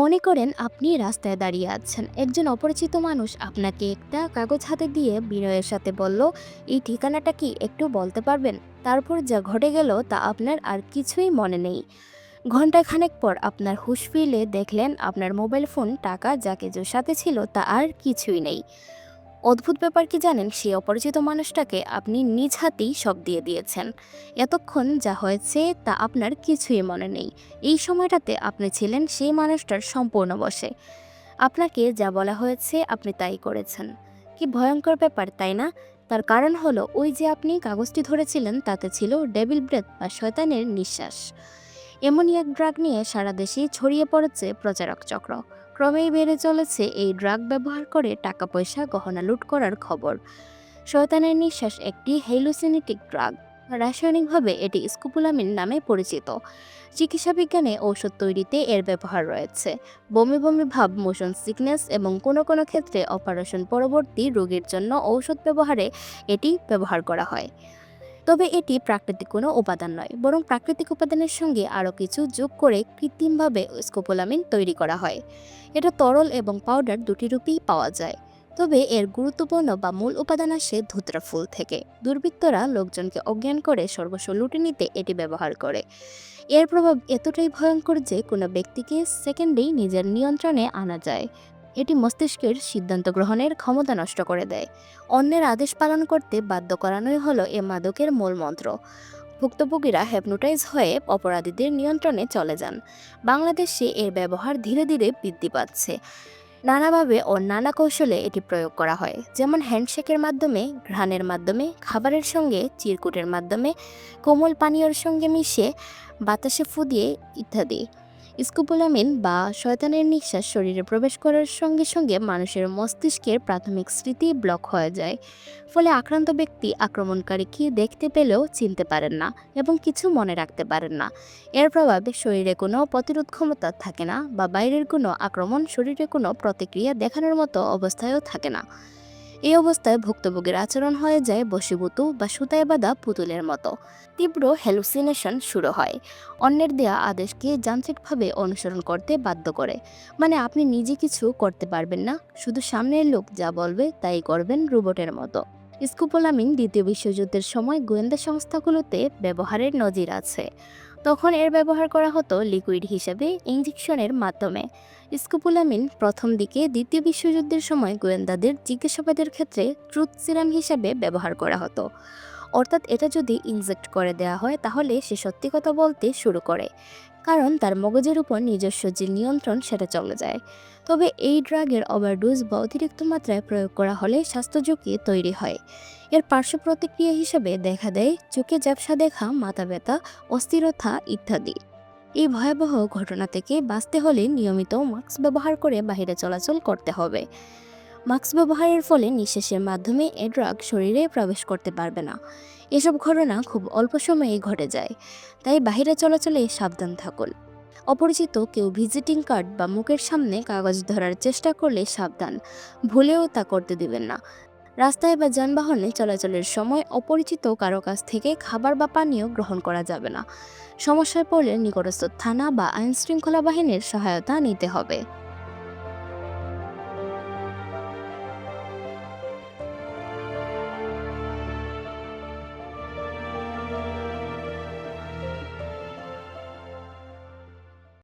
মনে করেন আপনি রাস্তায় দাঁড়িয়ে আছেন। একজন অপরিচিত মানুষ আপনাকে একটা কাগজ হাতে দিয়ে বিনয়ের সাথে বলল, এই ঠিকানাটা কি একটু বলতে পারবেন? তারপর যা ঘটে গেল তা আপনার আর কিছুই মনে নেই। ঘন্টাখানেক পর আপনার হুশ ফিরলে দেখলেন আপনার মোবাইল ফোন টাকা যা সাথে ছিল তা আর কিছুই নেই। অদ্ভুত ব্যাপার কি জানেন? সেই অপরিচিত মানুষটাকে আপনি নিজ হাতেই সব দিয়ে দিয়েছেন। এতক্ষণ যা হয়েছে তা আপনার কিছুই মনে নেই। এই সময়টাতে আপনি ছিলেন সেই মানুষটার সম্পূর্ণ বসে। আপনাকে যা বলা হয়েছে আপনি তাই করেছেন। কি ভয়ঙ্কর ব্যাপার, তাই না? তার কারণ হলো ওই যে আপনি কাগজটি ধরেছিলেন তাতে ছিল ডেভিল ব্রেথ বা শয়তানের নিঃশ্বাস। এমনই এক ড্রাগ নিয়ে সারা দেশে ছড়িয়ে পড়েছে প্রচারক চক্র। ক্রমেই বেড়ে চলেছে এই ড্রাগ ব্যবহার করে টাকা পয়সা গহনা লুট করার খবর। শয়তানের নিঃশ্বাস একটি হেলুসিনেটিক ড্রাগ রাসায়নিকভাবে এটি স্কুপুলামিন নামে পরিচিত। চিকিৎসা বিজ্ঞানে ঔষধ তৈরিতে এর ব্যবহার রয়েছে। বমি বমি ভাব মোশন সিকনেস এবং কোনো কোনো ক্ষেত্রে অপারেশন পরবর্তী রোগীর জন্য ঔষধ ব্যবহারে এটি ব্যবহার করা হয়। তবে এটি প্রাকৃতিক কোনো উপাদান নয়, বরং প্রাকৃতিক উপাদানের সঙ্গে আরও কিছু যোগ করে কৃত্রিমভাবে স্কোপোলামিন তৈরি করা হয়। এটা তরল এবং পাউডার দুটি রূপেই পাওয়া যায়, তবে এর গুরুত্বপূর্ণ বা মূল উপাদান আসে ধুতরা ফুল থেকে। দুর্বৃত্তরা লোকজনকে অজ্ঞান করে সর্বস্ব লুটে নিতে এটি ব্যবহার করে। এর প্রভাব এতটাই ভয়ঙ্কর যে কোনো ব্যক্তিকে সেকেন্ডেই নিজের নিয়ন্ত্রণে আনা যায়। এটি মস্তিষ্কের সিদ্ধান্ত গ্রহণের ক্ষমতা নষ্ট করে দেয়। অন্যের আদেশ পালন করতে বাধ্য করানোই হলো এ মাদকের মূল মন্ত্র। ভুক্তভোগীরা হ্যাপনোটাইজ হয়ে অপরাধীদের নিয়ন্ত্রণে চলে যান। বাংলাদেশে এর ব্যবহার ধীরে ধীরে বৃদ্ধি পাচ্ছে। নানাভাবে ও নানা কৌশলে এটি প্রয়োগ করা হয়। যেমন হ্যান্ডশেকের মাধ্যমে, ঘ্রাণের মাধ্যমে, খাবারের সঙ্গে, চিরকুটের মাধ্যমে, কোমল পানীয়র সঙ্গে মিশিয়ে বাতাসে ফু দিয়ে ইত্যাদি। স্কুপোলামিন বা শয়তানের নিঃশ্বাস শরীরে প্রবেশ করার সঙ্গে সঙ্গে মানুষের মস্তিষ্কের প্রাথমিক স্মৃতি ব্লক হয়ে যায়। ফলে আক্রান্ত ব্যক্তি আক্রমণকারী আক্রমণকারীকে দেখতে পেলেও চিনতে পারেন না এবং কিছু মনে রাখতে পারেন না। এর প্রভাবে শরীরে কোনো প্রতিরোধ ক্ষমতা থাকে না বা বাইরের কোনো আক্রমণ শরীরে কোনো প্রতিক্রিয়া দেখানোর মতো অবস্থায়ও থাকে না। এই অবস্থায় ভুক্তভোগীর আচরণ হয়ে যায় বশীভূত বা সুতায় বাঁধা পুতুলের মতো। তীব্র হ্যালুসিনেশন শুরু হয়। অন্যের দেয়া আদেশকে যান্ত্রিকভাবে অনুসরণ করতে বাধ্য করে। মানে আপনি নিজে কিছু করতে পারবেন না, শুধু সামনের লোক যা বলবে তাই করবেন রোবটের মতো। স্কুপোলামিন দ্বিতীয় বিশ্বযুদ্ধের সময় গোয়েন্দা সংস্থাগুলোতে ব্যবহারের নজির আছে। তখন এর ব্যবহার করা হতো লিকুইড হিসাবে ইঞ্জেকশনের মাধ্যমে। স্কুপুলামিন প্রথম দিকে দ্বিতীয় বিশ্বযুদ্ধের সময় গোয়েন্দাদের জিজ্ঞাসাবাদের ক্ষেত্রে ট্রুথ সিরাম হিসাবে ব্যবহার করা হতো। অর্থাৎ এটা যদি ইনজেক্ট করে দেওয়া হয়, তাহলে সে সত্যি কথা বলতে শুরু করে। কারণ তার মগজের উপর নিজস্ব যে নিয়ন্ত্রণ, সেটা চলে যায়। তবে এই ড্রাগের ওভারডোজ বা অতিরিক্ত মাত্রায় প্রয়োগ করা হলে স্বাস্থ্য ঝুঁকি তৈরি হয়। এর পার্শ্ব প্রতিক্রিয়া হিসেবে দেখা দেয় চোখে ঝাপসা দেখা, মাথা ব্যথা, অস্থিরতা ইত্যাদি। এই ভয়াবহ ঘটনা থেকে বাঁচতে হলে নিয়মিত মাস্ক ব্যবহার করে বাইরে চলাচল করতে হবে। মাস্ক ব্যবহারের ফলে নিঃশ্বাসের মাধ্যমে এ ড্রাগ শরীরে প্রবেশ করতে পারবে না। এসব ঘটনা খুব অল্প সময়ে ঘটে যায়, তাই বাইরে চলাচলে সাবধান থাকুন। অপরিচিত কেউ ভিজিটিং কার্ড বা মুখের সামনে কাগজ ধরার চেষ্টা করলে সাবধান, ভুলেও তা করতে দিবেন না। রাস্তায় বা যানবাহনে চলাচলের সময় অপরিচিত কারও কাছ থেকে খাবার বা পানীয় গ্রহণ করা যাবে না। সমস্যায় পড়লে নিকটস্থ থানা বা আইনশৃঙ্খলা বাহিনীর সহায়তা নিতে হবে।